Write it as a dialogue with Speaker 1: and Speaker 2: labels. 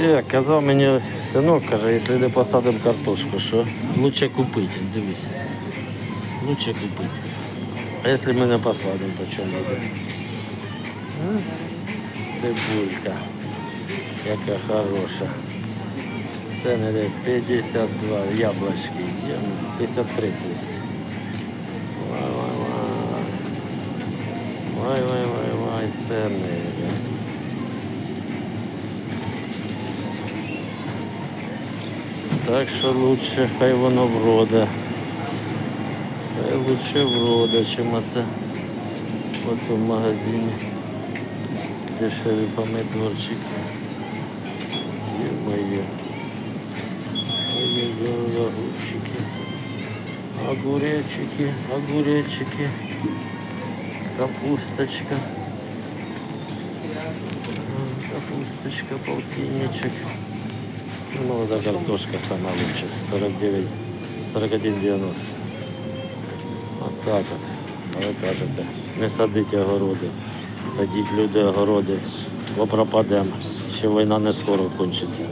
Speaker 1: Е, казав мені синок, каже, якщо не посадимо картошку, що лучше купити, дивись. Лучше купити. А якщо ми не посадимо, то чому буде? Цибулька. Яка хороша. Це не 52 яблочки. Є, ну, 53 тисяч. Вай, вай, вай. Вай, вай, вай, вай, це не. Так що лучше хай воно вроде. Хай лучше вроде, чим оце оце в магазині. Дешеві помидорчики. Є-моє. Ой-ой-ой, огурчики. Огуречики, огуречики. Капусточка. М, Капусточка, полтинничек. Ну, Молода картошка сама лучше. 49, 41,90. От так от. Ви кажете, не садіть огороди. Садіть люди огороди, бо пропадемо. Ще війна не скоро кончиться.